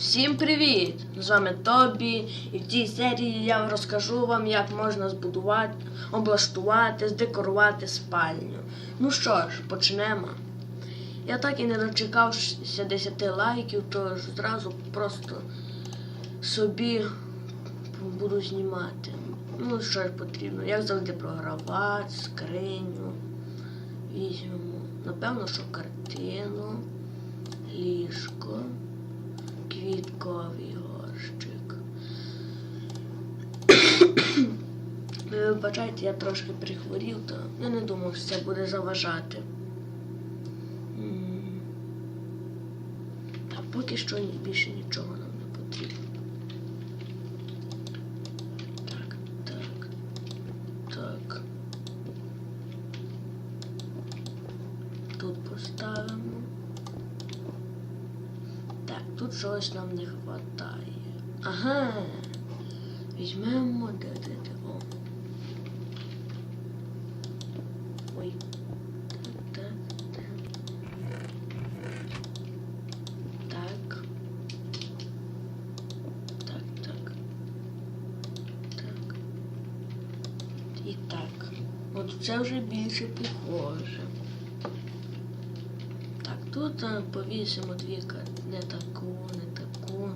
Всім привіт! З вами Тобі, і в цій серії я розкажу вам, як можна збудувати, облаштувати, здекорувати спальню. Ну що ж, почнемо. Я так і не дочекався 10 лайків, тож зразу просто собі буду знімати. Ну, що ж потрібно, як завжди програвати, скриню. Візьмемо, напевно, що картину, ліжко квітковий горщик. Ви вибачайте, я трошки прихворів, то я не думав, що це буде заважати. А поки що більше нічого нам не потрібно. Так, так, так. Тут поставимо. Так, тут чогось нам не вистачає. Ага. Візьмемо де. Ой. Так, так. Так. Так, так. Так. І так. От це вже більше похоже. Тут повісимо дві карти. Не таку, не таку,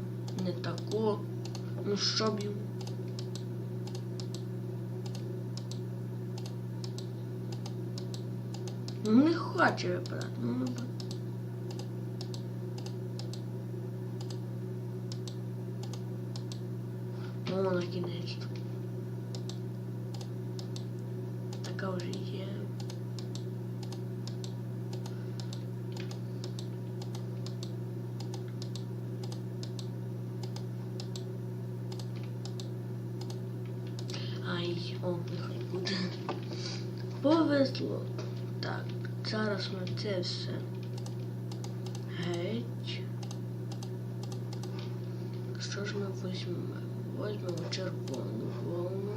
не таку. Ну що б? Ну не хоче вибрати. Ну, ну, О, на кінець. Така вже є. Ай, о, нехай буде. Повезло. Так, зараз ми це все. Геть. Що ж ми візьмемо? Візьмемо червону волну.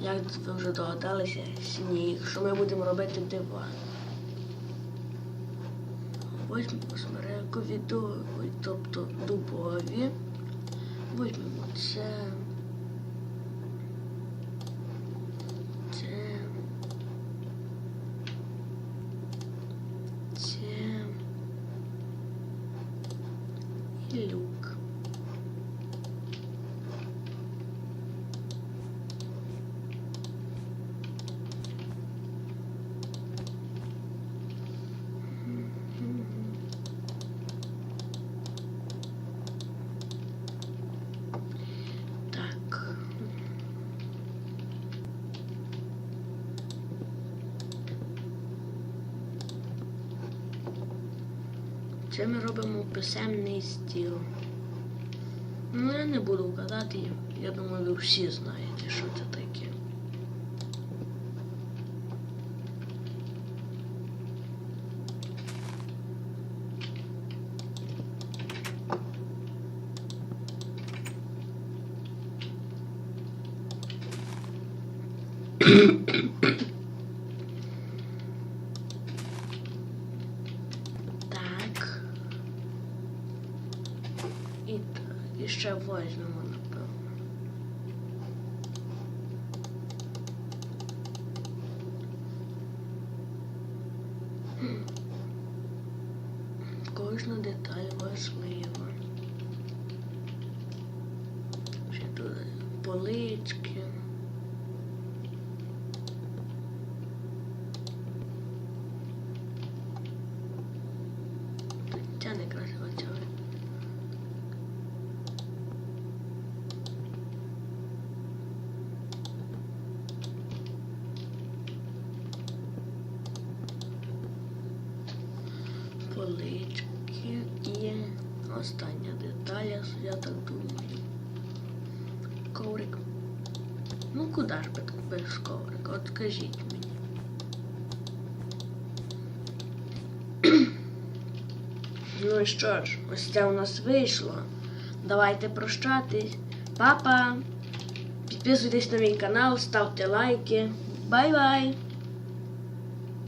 Як ви вже догадалися, сніг, що ми будемо робити диван. Візьмемо смерекові довгі, тобто дубові. Візьмемо це. Це. Це. І люк. Так. Це ми робимо писемний стіл. Ну, я не буду вкладати, я думаю, ви всі знаєте, що це таке. Так. І так, і ще возьмемо, напевно. Кожна деталь важлива. Ще тут полички. Ця не красива Полички і остання деталь, я так думаю. Коврик. Ну куди ж без, коврика? От скажіть мені. Ну і що ж, ось це у нас вийшло. Давайте прощатись. Папа! Підписуйтесь на мій канал, ставте лайки. Бай-бай!